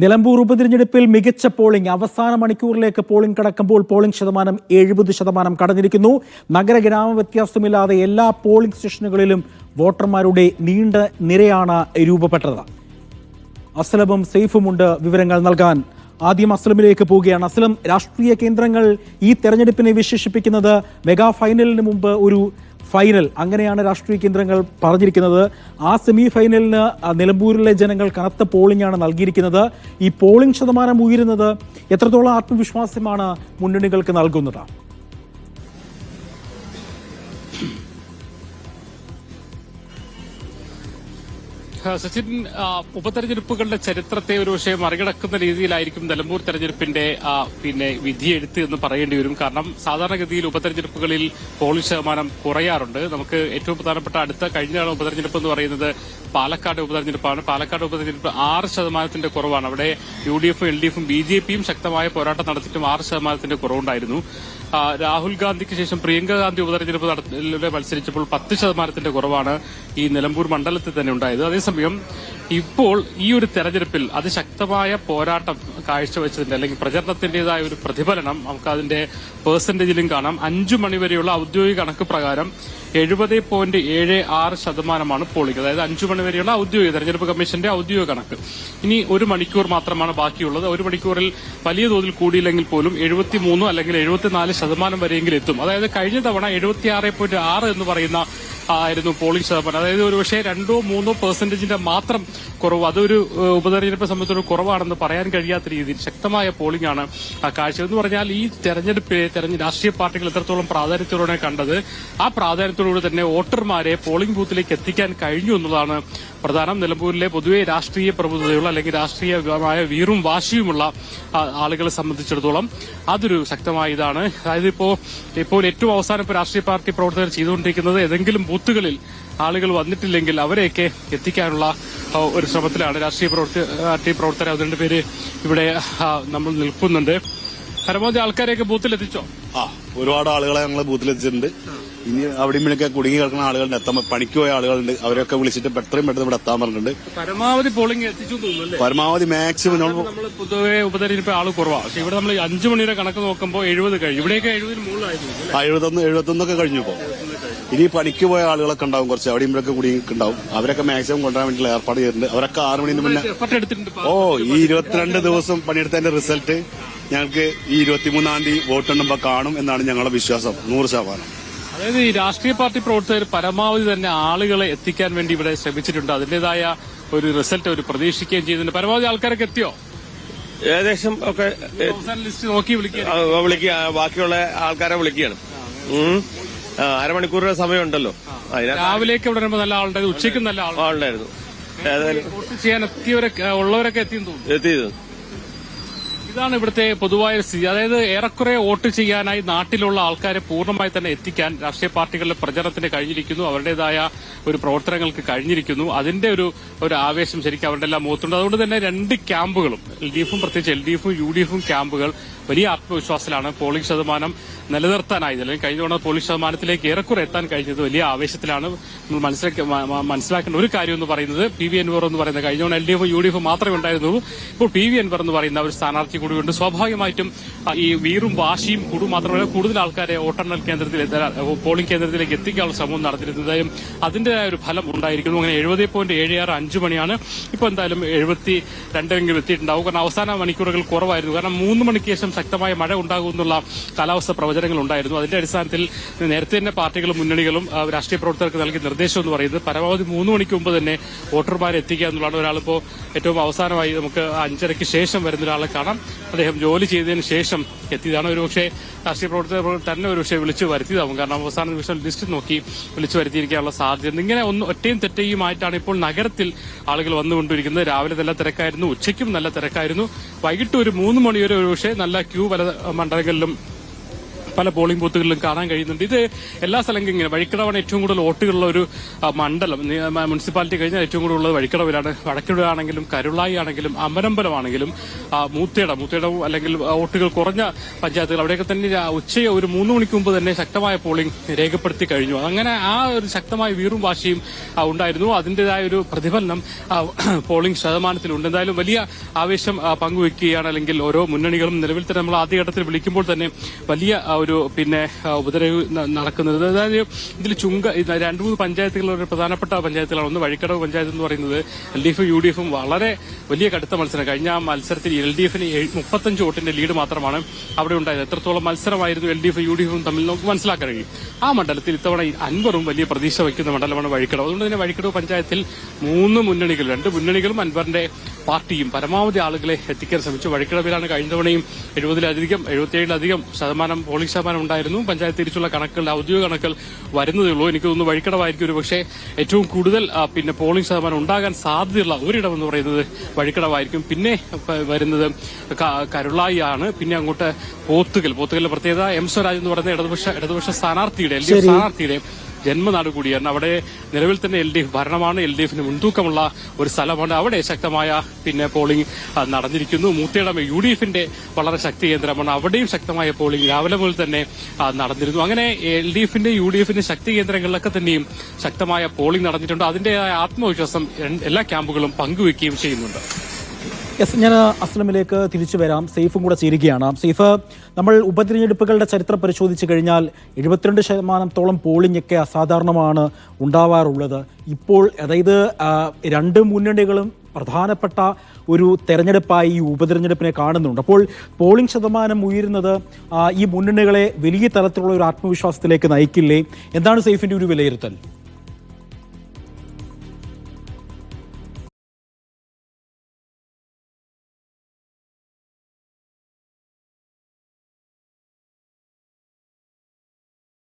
നിലമ്പൂർ ഉപതിരഞ്ഞെടുപ്പിൽ മികച്ച പോളിംഗ് അവസാന മണിക്കൂറിലേക്ക് പോളിംഗ് കടക്കുമ്പോൾ പോളിംഗ് ശതമാനം എഴുപത് ശതമാനം കടന്നിരിക്കുന്നു. നഗര ഗ്രാമ വ്യത്യാസമില്ലാതെ എല്ലാ പോളിംഗ് സ്റ്റേഷനുകളിലും വോട്ടർമാരുടെ നീണ്ട നിരയാണ് രൂപപ്പെട്ടത്. അസ്ലമും സെയ്ഫുമുണ്ട് വിവരങ്ങൾ നൽകാൻ. ആദ്യം അസ്ലമിലേക്ക് പോവുകയാണ് അസ്ലം. രാഷ്ട്രീയ കേന്ദ്രങ്ങൾ ഈ തെരഞ്ഞെടുപ്പിനെ വിശേഷിപ്പിക്കുന്നത് മെഗാ ഫൈനലിന് മുമ്പ് ഒരു ഫൈനൽ. അങ്ങനെയാണ് രാഷ്ട്രീയ കേന്ദ്രങ്ങൾ പറഞ്ഞിരിക്കുന്നത്. ആ സെമി ഫൈനലിന് നിലമ്പൂരിലെ ജനങ്ങൾ കനത്ത പോളിംഗ് ആണ് നൽകിയിരിക്കുന്നത്. ഈ പോളിംഗ് ശതമാനം ഉയരുന്നത് എത്രത്തോളം ആത്മവിശ്വാസമാണ് മുന്നണികൾക്ക് നൽകുന്നത്? സച്ചിൻ ഉപതെരഞ്ഞെടുപ്പുകളുടെ ചരിത്രത്തെ ഒരു പക്ഷേ മറികടക്കുന്ന രീതിയിലായിരിക്കും നിലമ്പൂർ തെരഞ്ഞെടുപ്പിന്റെ പിന്നെ വിധിയെഴുത്ത് എന്ന് പറയേണ്ടി വരും. കാരണം സാധാരണഗതിയിൽ ഉപതെരഞ്ഞെടുപ്പുകളിൽ പോളിംഗ് ശതമാനം കുറയാറുണ്ട്. നമുക്ക് ഏറ്റവും പ്രധാനപ്പെട്ട അടുത്ത കഴിഞ്ഞ ഉപതെരഞ്ഞെടുപ്പ് എന്ന് പറയുന്നത് പാലക്കാട് ഉപതെരഞ്ഞെടുപ്പാണ്. പാലക്കാട് ഉപതെരഞ്ഞെടുപ്പ് ആറ് ശതമാനത്തിന്റെ കുറവാണ്. അവിടെ യു ഡി എഫും എൽ ഡി എഫും ബി ജെ പിയും ശക്തമായ പോരാട്ടം നടത്തിയിട്ടും ആറ് ശതമാനത്തിന്റെ കുറവുണ്ടായിരുന്നു. രാഹുൽ ഗാന്ധിക്ക് ശേഷം പ്രിയങ്ക ഗാന്ധി ഉപതെരഞ്ഞെടുപ്പ് നടത്തിലൂടെ മത്സരിച്ചപ്പോൾ പത്ത് ശതമാനത്തിന്റെ കുറവാണ് ഈ നിലമ്പൂർ മണ്ഡലത്തിൽ തന്നെ ഉണ്ടായത്. അതേസമയം ഇപ്പോൾ ഈ ഒരു തെരഞ്ഞെടുപ്പിൽ അതിശക്തമായ പോരാട്ടം കാഴ്ചവെച്ചതിന്റെ അല്ലെങ്കിൽ പ്രചരണത്തിന്റേതായ ഒരു പ്രതിഫലനം നമുക്ക് അതിന്റെ പേഴ്സന്റേജിലും കാണാം. അഞ്ചു മണിവരെയുള്ള ഔദ്യോഗിക കണക്ക് പ്രകാരം എഴുപത് പോയിന്റ് ഏഴ് ആറ് ശതമാനമാണ് പോളിംഗ് അതായത് അഞ്ചു മണി വരെയുള്ള ഔദ്യോഗിക തെരഞ്ഞെടുപ്പ് കമ്മീഷന്റെ ഔദ്യോഗിക കണക്ക്. ഇനി ഒരു മണിക്കൂർ മാത്രമാണ് ബാക്കിയുള്ളത്. ഒരു മണിക്കൂറിൽ വലിയ തോതിൽ കൂടിയില്ലെങ്കിൽ പോലും എഴുപത്തിമൂന്ന് അല്ലെങ്കിൽ എഴുപത്തിനാല് ശതമാനം വരെയെങ്കിലും എത്തും. അതായത് കഴിഞ്ഞ തവണ എഴുപത്തിയാറ് പോയിന്റ് ആറ് എന്ന് പറയുന്ന ആയിരുന്നു പോളിംഗ് ശതമാനം. അതായത് ഒരു പക്ഷേ രണ്ടോ മൂന്നോ പെർസെന്റേജിന്റെ മാത്രം കുറവ് അതൊരു ഉപതെരഞ്ഞെടുപ്പ് സംബന്ധിച്ചൊരു കുറവാണെന്ന് പറയാൻ കഴിയാത്ത രീതിയിൽ ശക്തമായ പോളിംഗ് ആണ് ആ കാഴ്ച എന്ന് പറഞ്ഞാൽ ഈ തെരഞ്ഞെടുപ്പിലെ തെരഞ്ഞ രാഷ്ട്രീയ പാർട്ടികൾ എത്രത്തോളം പ്രാധാന്യത്തോടെ കണ്ടത് ആ പ്രാധാന്യത്തോടുകൂടി തന്നെ വോട്ടർമാരെ പോളിംഗ് ബൂത്തിലേക്ക് എത്തിക്കാൻ കഴിഞ്ഞു എന്നുള്ളതാണ് പ്രധാനം. നിലമ്പൂരിലെ പൊതുവെ രാഷ്ട്രീയ പ്രബുദ്ധതയുള്ള അല്ലെങ്കിൽ രാഷ്ട്രീയമായ വീറും വാശിയുമുള്ള ആളുകളെ സംബന്ധിച്ചിടത്തോളം അതൊരു ശക്തമായ ഇതാണ്. അതായത് ഇപ്പോൾ ഇപ്പോൾ ഏറ്റവും അവസാനം ഇപ്പോൾ രാഷ്ട്രീയ പാർട്ടി പ്രവർത്തകർ ചെയ്തുകൊണ്ടിരിക്കുന്നത് ഏതെങ്കിലും ബൂത്തുകളിൽ ആളുകൾ വന്നിട്ടില്ലെങ്കിൽ അവരെയൊക്കെ എത്തിക്കാനുള്ള ഒരു ശ്രമത്തിലാണ് രാഷ്ട്രീയ പ്രവർത്തി പാർട്ടി പ്രവർത്തകർ അത് രണ്ട് പേര് ഇവിടെ നമ്മൾ നിൽക്കുന്നുണ്ട്. പരമാവധി ആൾക്കാരെയൊക്കെ ബൂത്തിലെത്തിച്ചോ? ആ ഒരുപാട് ആളുകളെ ഞങ്ങൾ ബൂത്തിലെത്തിച്ചിട്ടുണ്ട്. ഇനി അവിടെ ഇവിടെയൊക്കെ കുടുങ്ങി കിടക്കുന്ന ആളുകളുണ്ട്. എത്താൻ പണിക്ക് പോയ ആളുകളുണ്ട്. അവരൊക്കെ വിളിച്ചിട്ട് എത്രയും പെട്ടെന്ന് ഇവിടെ എത്താൻ പറഞ്ഞിട്ടുണ്ട്. പരമാവധി പോളിംഗ് എത്തിച്ചു പരമാവധി മാക്സിമം നമ്മൾ പൊതുവെ ഉപതെരഞ്ഞെടുപ്പ് ആൾ കുറവാണ് പക്ഷെ ഇവിടെ നമ്മൾ അഞ്ചു മണിയുടെ കണക്ക് നോക്കുമ്പോൾ എഴുപത് കഴിഞ്ഞു. ഇവിടെയൊക്കെ എഴുപതിന് മുകളിലായിരുന്നു? ആ എഴുപത്തൊന്ന് എഴുപത്തൊന്നൊക്കെ കഴിഞ്ഞു ഇപ്പോ. ഇനി പണിക്ക് പോയ ആളുകളൊക്കെ ഉണ്ടാവും കുറച്ച്. അവിടെ ഇവിടെയൊക്കെ കൂടി ഉണ്ടാവും. അവരൊക്കെ മാക്സിമം കൊണ്ടുവരാൻ വേണ്ടിയുള്ള ഏർപ്പാട് ചെയ്തിട്ടുണ്ട്. അവരൊക്കെ ആറ് മണിന് മുന്നേ എഫർട്ട് എടുത്തിട്ടുണ്ട് ഓ ഈ ഇരുപത്തിരണ്ട് ദിവസം പണിയെടുത്തതിന്റെ റിസൾട്ട് ഞങ്ങൾക്ക് ഈ ഇരുപത്തിമൂന്നാം തീയതി വോട്ടെണ്ണുമ്പോ കാണും എന്നാണ് ഞങ്ങളുടെ വിശ്വാസം. നൂറ് ശതമാനം. അതായത് ഈ രാഷ്ട്രീയ പാർട്ടി പ്രവർത്തകർ പരമാവധി തന്നെ ആളുകളെ എത്തിക്കാൻ വേണ്ടി ഇവിടെ ശ്രമിച്ചിട്ടുണ്ട്. അതിന്റേതായ ഒരു റിസൾട്ട് ഒരു പ്രതീക്ഷിക്കുകയും ചെയ്യുന്നുണ്ട്. പരമാവധി ആൾക്കാരൊക്കെ എത്തിയോ? ഏകദേശം ഒക്കെ ലിസ്റ്റ് നോക്കി വിളിക്കുക. ബാക്കിയുള്ള ആൾക്കാരെ വിളിക്കുകയാണ്. അരമണിക്കൂറിന്റെ സമയമുണ്ടല്ലോ. രാവിലേക്ക് ഇവിടെ വരുമ്പോൾ നല്ല ആളുണ്ടായിരുന്നു. ഉച്ചയ്ക്കും നല്ല ആളുണ്ടായിരുന്നു. ചെയ്യാൻ എത്തിയവരൊക്കെ ഉള്ളവരൊക്കെ എത്തിയെന്ന് തോന്നുന്നു. എത്തിയത്. ഇതാണ് ഇവിടുത്തെ പൊതുവായ സ്ഥിതി. അതായത് ഏറെക്കുറെ വോട്ട് ചെയ്യാനായി നാട്ടിലുള്ള ആൾക്കാരെ പൂർണമായി തന്നെ എത്തിക്കാൻ രാഷ്ട്രീയ പാർട്ടികളുടെ പ്രചരണത്തിന് കഴിഞ്ഞിരിക്കുന്നു. അവരുടേതായ ഒരു പ്രവർത്തനങ്ങൾക്ക് കഴിഞ്ഞിരിക്കുന്നു. അതിന്റെ ഒരു ഒരു ആവേശം ശരിക്കും അവരുടെ എല്ലാം മുഖത്തുണ്ട്. അതുകൊണ്ട് തന്നെ രണ്ട് ക്യാമ്പുകളും എൽ ഡി എഫും പ്രത്യേകിച്ച് എൽ ഡി എഫും യു ഡി എഫും ക്യാമ്പുകൾ വലിയ ആത്മവിശ്വാസത്തിലാണ് പോളിംഗ് ശതമാനം നിലനിർത്താനായത് അല്ലെങ്കിൽ കഴിഞ്ഞ തവണ പോളിംഗ് ശതമാനത്തിലേക്ക് ഏറെക്കുറെ എത്താൻ കഴിഞ്ഞത് വലിയ ആവേശത്തിലാണ്. മനസ്സിലാക്കേണ്ട ഒരു കാര്യം എന്ന് പറയുന്നത് പി വി എൻവർ എന്ന് പറയുന്നത് കഴിഞ്ഞ തവണ എൽ ഡി എഫും യു ഡി എഫും മാത്രമേ ഉണ്ടായിരുന്നുള്ളൂ. ഇപ്പോൾ പി വി എൻവർ എന്ന് പറയുന്ന ഒരു സ്ഥാനാർത്ഥി കൂടിയുണ്ട്. സ്വാഭാവികമായിട്ടും ഈ വീറും വാശിയും കൂടും മാത്രമല്ല കൂടുതൽ ആൾക്കാരെ വോട്ടെണ്ണൽ കേന്ദ്രത്തിൽ പോളിംഗ് കേന്ദ്രത്തിലേക്ക് എത്തിക്കാനുള്ള ശ്രമം നടത്തിയിരുന്നതായും അതിന്റേതായ ഒരു ഫലം ഉണ്ടായിരിക്കുന്നു. അങ്ങനെ എഴുപത് പോയിന്റ് ഏഴ് ആറ് അഞ്ച് മണിയാണ്. ഇപ്പോൾ എന്തായാലും എഴുപത്തി രണ്ടെങ്കിലും എത്തിയിട്ടുണ്ടാവും. കാരണം അവസാന മണിക്കൂറുകൾ കുറവായിരുന്നു. കാരണം മൂന്ന് മണിക്ക് ശേഷം ശക്തമായ മഴ ഉണ്ടാകുമെന്നുള്ള കാലാവസ്ഥ പ്രവചനങ്ങൾ ഉണ്ടായിരുന്നു. അതിന്റെ അടിസ്ഥാനത്തിൽ നേരത്തെ തന്നെ പാർട്ടികളും മുന്നണികളും രാഷ്ട്രീയ പ്രവർത്തകർക്ക് നൽകിയ നിർദ്ദേശം എന്ന് പറയുന്നത് പരമാവധി മൂന്ന് മണിക്ക് മുമ്പ് തന്നെ വോട്ടർമാരെ എത്തിക്കുക എന്നുള്ളതാണ്. ഒരാളിപ്പോ ഏറ്റവും അവസാനമായി നമുക്ക് അഞ്ചരയ്ക്ക് ശേഷം വരുന്ന ഒരാളെ കാണാം. അദ്ദേഹം ജോലി ചെയ്തതിന് ശേഷം എത്തിയതാണ് ഒരുപക്ഷെ രാഷ്ട്രീയ പ്രവർത്തകർ തന്നെ ഒരുപക്ഷെ വിളിച്ചു വരുത്തിയതാവും. കാരണം അവസാന നിമിഷം ലിസ്റ്റ് നോക്കി വിളിച്ചു വരുത്തിയിരിക്കാനുള്ള സാധ്യത. ഇങ്ങനെ ഒന്ന് ഒറ്റയും തെറ്റയുമായിട്ടാണ് ഇപ്പോൾ നഗരത്തിൽ ആളുകൾ വന്നുകൊണ്ടിരിക്കുന്നത്. രാവിലെ നല്ല തിരക്കായിരുന്നു ഉച്ചയ്ക്കും നല്ല തിരക്കായിരുന്നു. വൈകിട്ട് ഒരു മൂന്ന് മണി വരെ ഒരുപക്ഷെ നല്ല ക്യൂ പല മണ്ഡലങ്ങളിലും പല പോളിംഗ് ബൂത്തുകളിലും കാണാൻ കഴിയുന്നുണ്ട്. ഇത് എല്ലാ സ്ഥലങ്ങളും ഇങ്ങനെ വഴിക്കടവാണ് ഏറ്റവും കൂടുതൽ വോട്ടുകളുള്ള ഒരു മണ്ഡലം. മുനിസിപ്പാലിറ്റി കഴിഞ്ഞാൽ ഏറ്റവും കൂടുതൽ ഉള്ളത് വഴിക്കടവിലാണ്. വടക്കിടയാണെങ്കിലും കരുളായി ആണെങ്കിലും അമരമ്പലമാണെങ്കിലും മൂത്തേടം മൂത്തേടം അല്ലെങ്കിൽ വോട്ടുകൾ കുറഞ്ഞ പഞ്ചായത്തുകൾ. അവിടെയൊക്കെ തന്നെ ഉച്ച ഒരു മൂന്ന് മണിക്ക് മുമ്പ് തന്നെ ശക്തമായ പോളിംഗ് രേഖപ്പെടുത്തി കഴിഞ്ഞു. അങ്ങനെ ആ ഒരു ശക്തമായ വീറും വാശിയും ഉണ്ടായിരുന്നു. അതിന്റേതായ ഒരു പ്രതിഫലനം പോളിംഗ് ശതമാനത്തിലുണ്ട്. എന്തായാലും വലിയ ആവേശം പങ്കുവെക്കുകയാണ് അല്ലെങ്കിൽ ഓരോ മുന്നണികളും നിലവിൽ തന്നെ നമ്മൾ ആദ്യഘട്ടത്തിൽ വിളിക്കുമ്പോൾ തന്നെ വലിയ ഒരു പിന്നെ ഉപദ്രവ് നടക്കുന്നത്. അതായത് ഇതിൽ ചുങ്ക രണ്ടു മൂന്ന് പഞ്ചായത്തുകളിൽ ഒരു പ്രധാനപ്പെട്ട പഞ്ചായത്തുകളാണ്. ഒന്ന് വഴിക്കടവ് പഞ്ചായത്ത് എന്ന് പറയുന്നത് എൽ ഡി എഫും യു ഡി എഫും വളരെ വലിയ കടുത്ത മത്സരം. കഴിഞ്ഞ ആ മത്സരത്തിൽ എൽ ഡി എഫിന് മുപ്പത്തഞ്ച് വോട്ടിന്റെ ലീഡ് മാത്രമാണ് അവിടെ ഉണ്ടായത്. എത്രത്തോളം മത്സരമായിരുന്നു എൽ ഡി എഫും യു ഡി എഫും തമ്മിൽ നമുക്ക് മനസ്സിലാക്കാൻ കഴിയും. ആ മണ്ഡലത്തിൽ ഇത്തവണ അൻവറും വലിയ പ്രതീക്ഷ വയ്ക്കുന്ന മണ്ഡലമാണ് വഴിക്കടവ്. അതുകൊണ്ട് തന്നെ വഴിക്കടവ് പഞ്ചായത്തിൽ മൂന്ന് മുന്നണികൾ രണ്ട് മുന്നണികളും അൻവറിന്റെ പാർട്ടിയും പരമാവധി ആളുകളെ എത്തിക്കാൻ ശ്രമിച്ചു. വഴിക്കിടവിലാണ് കഴിഞ്ഞ തവണയും എഴുപതിലധികം എഴുപത്തിയേഴിലധികം ശതമാനം പോളിംഗ് ശതമാനം ഉണ്ടായിരുന്നു. പഞ്ചായത്ത് തിരിച്ചുള്ള കണക്കുകളുടെ ഔദ്യോഗിക കണക്കുകൾ വരുന്നതേ ഉള്ളൂ എനിക്ക് തോന്നുന്നു വഴിക്കടവായിരിക്കും ഒരു പക്ഷേ ഏറ്റവും കൂടുതൽ പിന്നെ പോളിംഗ് ശതമാനം ഉണ്ടാകാൻ സാധ്യതയുള്ള ഒരിടം എന്ന് പറയുന്നത് വഴിക്കടവായിരിക്കും. പിന്നെ വരുന്നത് കരുളായിയാണ്. കരുളായി ആണ് പിന്നെ അങ്ങോട്ട് പോത്തുകൽ. പോത്തുകലിന്റെ പ്രത്യേകത എം സ്വരാജ് എന്ന് പറയുന്ന ഇടതുപക്ഷ ഇടതുപക്ഷ സ്ഥാനാർത്ഥിയുടെ എൽ ഡി എഫ് സ്ഥാനാർത്ഥിയുടെ ജന്മനാട് കൂടിയാണ്. അവിടെ നിലവിൽ തന്നെ എൽ ഡി എഫ് ഭരണമാണ്. എൽ ഡി എഫിന് മുൻതൂക്കമുള്ള ഒരു സ്ഥലമാണ്. അവിടെ ശക്തമായ പിന്നെ പോളിംഗ് നടന്നിരിക്കുന്നു. മൂത്തയിടം യു ഡി എഫിന്റെ വളരെ ശക്തി കേന്ദ്രമാണ്. അവിടെയും ശക്തമായ പോളിംഗ് രാവിലെ മുതൽ തന്നെ നടന്നിരുന്നു. അങ്ങനെ എൽ ഡി എഫിന്റെ യു ഡി എഫിന്റെ ശക്തി കേന്ദ്രങ്ങളിലൊക്കെ തന്നെയും ശക്തമായ പോളിംഗ് നടന്നിട്ടുണ്ട്. അതിന്റേതായ ആത്മവിശ്വാസം എല്ലാ ക്യാമ്പുകളും പങ്കുവയ്ക്കുകയും ചെയ്യുന്നുണ്ട്. യെസ് ഞാൻ അസ്ലമിലേക്ക് തിരിച്ചു വരാം. സെയ്ഫും കൂടെ ചേരുകയാണ്. സെയ്ഫ് നമ്മൾ ഉപതിരഞ്ഞെടുപ്പുകളുടെ ചരിത്രം പരിശോധിച്ചു കഴിഞ്ഞാൽ എഴുപത്തിരണ്ട് ശതമാനത്തോളം പോളിംഗ് ഒക്കെ അസാധാരണമാണ് ഉണ്ടാവാറുള്ളത്. ഇപ്പോൾ അതായത് രണ്ട് മുന്നണികളും പ്രധാനപ്പെട്ട ഒരു തെരഞ്ഞെടുപ്പായി ഈ ഉപതിരഞ്ഞെടുപ്പിനെ കാണുന്നുണ്ട്. അപ്പോൾ പോളിംഗ് ശതമാനം ഉയരുന്നത് ഈ മുന്നണികളെ വലിയ തരത്തിലുള്ള ഒരു ആത്മവിശ്വാസത്തിലേക്ക് നയിക്കില്ലേ? എന്താണ് സെയ്ഫിന്റെ ഒരു വിലയിരുത്തൽ?